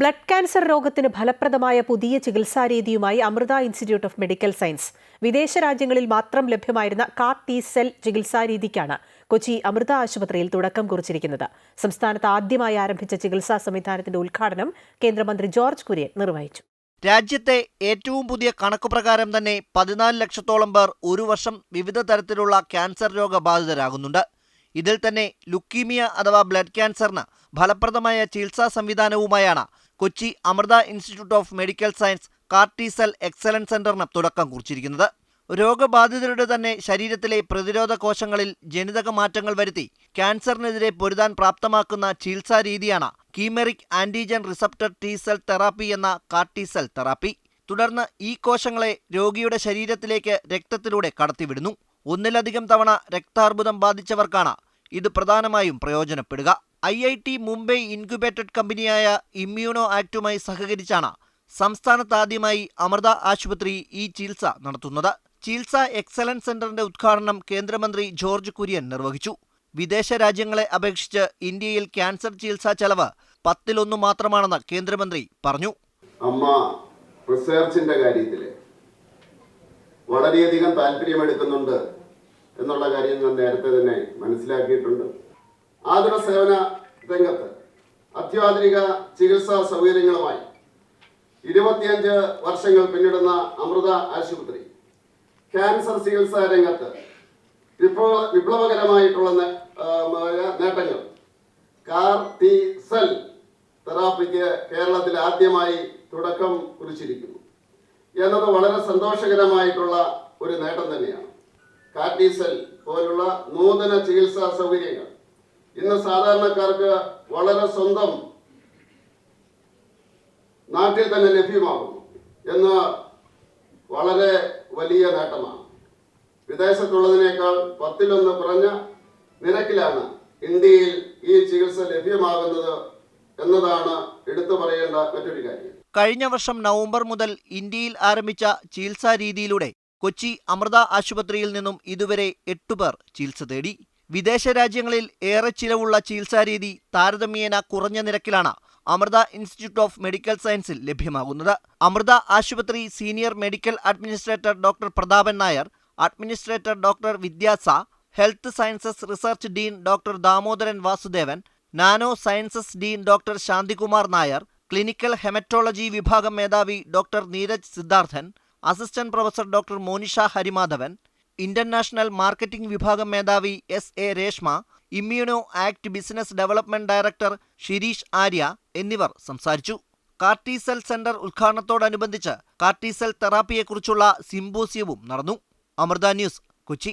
Blood cancer രോഗത്തിന് ഫലപ്രദമായ പുതിയ ചികിത്സാരീതിയുമായി Amrita institute of medical science. വിദേശ രാജ്യങ്ങളിൽ മാത്രം ലഭ്യമായിരുന്ന കാർ ടി സെൽ ചികിത്സാരീതിക്കാണ് കൊച്ചി അമൃത ആശുപത്രിയിൽ തുടക്കം കുറിച്ചിരിക്കുന്നത്. സംസ്ഥാനത്ത് ആദ്യമായി ആരംഭിച്ച ചികിത്സാ സംവിധാനത്തിന്റെ ഉദ്ഘാടനം കേന്ദ്രമന്ത്രി ജോർജ് കുര്യൻ നിർവഹിച്ചു. രാജ്യത്തെ ഏറ്റവും പുതിയ കണക്കുപ്രകാരം തന്നെ പതിനാല് ലക്ഷത്തോളം പേർ ഒരു വർഷം വിവിധ തരത്തിലുള്ള ക്യാൻസർ രോഗബാധിതരാകുന്നുണ്ട് ഇതിൽ തന്നെ ലുക്കീമിയ അഥവാ ബ്ലഡ് ക്യാൻസറിന് ഫലപ്രദമായ ചികിത്സാ സംവിധാനവുമായാണ് Kochi Amrita institute of medical science CAR T cell excellence സെന്ററിന് തുടക്കം കുറിച്ചിരിക്കുന്നത്. രോഗബാധിതരുടെ തന്നെ ശരീരത്തിലെ പ്രതിരോധ കോശങ്ങളിൽ ജനിതക മാറ്റങ്ങൾ വരുത്തി ക്യാൻസറിനെതിരെ പൊരുതാൻ പ്രാപ്തമാക്കുന്ന ചികിത്സാ രീതിയാണ് chimeric antigen receptor T cell therapy എന്ന കാർട്ടിസെൽ തെറാപ്പി. തുടർന്ന് ഈ കോശങ്ങളെ രോഗിയുടെ ശരീരത്തിലേക്ക് രക്തത്തിലൂടെ കടത്തിവിടുന്നു. ഒന്നിലധികം തവണ രക്താർബുദം ബാധിച്ചവർക്കാണ് ഇത് പ്രധാനമായും പ്രയോജനപ്പെടുക. I I T Mumbai incubated കമ്പനിയായ ഇമ്മ്യൂണോ ആക്റ്റുമായി സഹകരിച്ചാണ് സംസ്ഥാനത്താദ്യമായി അമൃത ആശുപത്രി ഈ ചികിത്സ നടത്തുന്നത്. ചികിത്സ എക്സലൻസ് സെന്ററിന്റെ ഉദ്ഘാടനം കേന്ദ്രമന്ത്രി ജോർജ് കുര്യൻ നിർവഹിച്ചു. വിദേശ രാജ്യങ്ങളെ അപേക്ഷിച്ച് ഇന്ത്യയിൽ ക്യാൻസർ ചികിത്സാ ചെലവ് പത്തിലൊന്നു മാത്രമാണെന്ന് കേന്ദ്രമന്ത്രി പറഞ്ഞു. അമ്മ റിസർച്ചിന്റെ കാര്യത്തിൽ വളരെയധികം താല്പര്യമെടുക്കുന്നുണ്ട് എന്നുള്ള കാര്യം ഞാൻ നേരത്തെ തന്നെ മനസ്സിലാക്കിയിട്ടുണ്ട്. ആതുര സേവന രംഗത്ത് അത്യാധുനിക ചികിത്സാ സൗകര്യങ്ങളുമായി ഇരുപത്തിയഞ്ച് വർഷങ്ങൾ പിന്നിടുന്ന അമൃത ആശുപത്രി ക്യാൻസർ ചികിത്സാ രംഗത്ത് വിപ്ലവ വിപ്ലവകരമായിട്ടുള്ള നേട്ടങ്ങൾ. കാർ ടി സെൽ തെറാപ്പിക്ക് കേരളത്തിൽ ആദ്യമായി തുടക്കം കുറിച്ചിരിക്കുന്നു. എന്നത് വളരെ സന്തോഷകരമായിട്ടുള്ള ഒരു നേട്ടം തന്നെയാണ്. കാർ ടി സെൽ പോലുള്ള നൂതന ചികിത്സാ സൗകര്യങ്ങൾ ഇന്ന് സാധാരണക്കാർക്ക് വളരെ സ്വന്തം നാട്ടിൽ തന്നെ ലഭ്യമാകുന്നു എന്ന് വളരെ വലിയ നേട്ടമാണ്. വിദേശത്തുള്ളതിനേക്കാൾ പത്തിലൊന്ന് കുറഞ്ഞ നിരക്കിലാണ് ഇന്ത്യയിൽ ഈ ചികിത്സ ലഭ്യമാകുന്നത് എന്നതാണ് എടുത്തു പറയേണ്ട മറ്റൊരു കാര്യം. കഴിഞ്ഞ വർഷം നവംബർ മുതൽ ഇന്ത്യയിൽ ആരംഭിച്ച ചികിത്സാ രീതിയിലൂടെ കൊച്ചി അമൃത ആശുപത്രിയിൽ നിന്നും ഇതുവരെ എട്ടുപേർ ചികിത്സ തേടി. വിദേശ രാജ്യങ്ങളിൽ ഏറെ ചിലവുള്ള ചികിത്സാരീതി താരതമ്യേന കുറഞ്ഞ നിരക്കിലാണ് അമൃത ഇൻസ്റ്റിറ്റ്യൂട്ട് ഓഫ് മെഡിക്കൽ സയൻസിൽ ലഭ്യമാകുന്നത്. അമൃത ആശുപത്രി senior medical administrator doctor Prathapan Nair administrator doctor Vidyasa health sciences research dean doctor Damodaran Vasudevan nano sciences dean doctor Shanthikumar Nair clinical hematology വിഭാഗം മേധാവി doctor Neeraj Sidharthan assistant professor doctor Monisha Harimadhavan international marketing വിഭാഗം മേധാവി S A Reshma ImmunoACT business development director Shirish Arya എന്നിവർ സംസാരിച്ചു. CAR T cell centre ഉദ്ഘാടനത്തോടനുബന്ധിച്ച് CAR T cell തെറാപ്പിയെക്കുറിച്ചുള്ള സിംബോസിയവും നടന്നു. അമൃത ന്യൂസ് കൊച്ചി.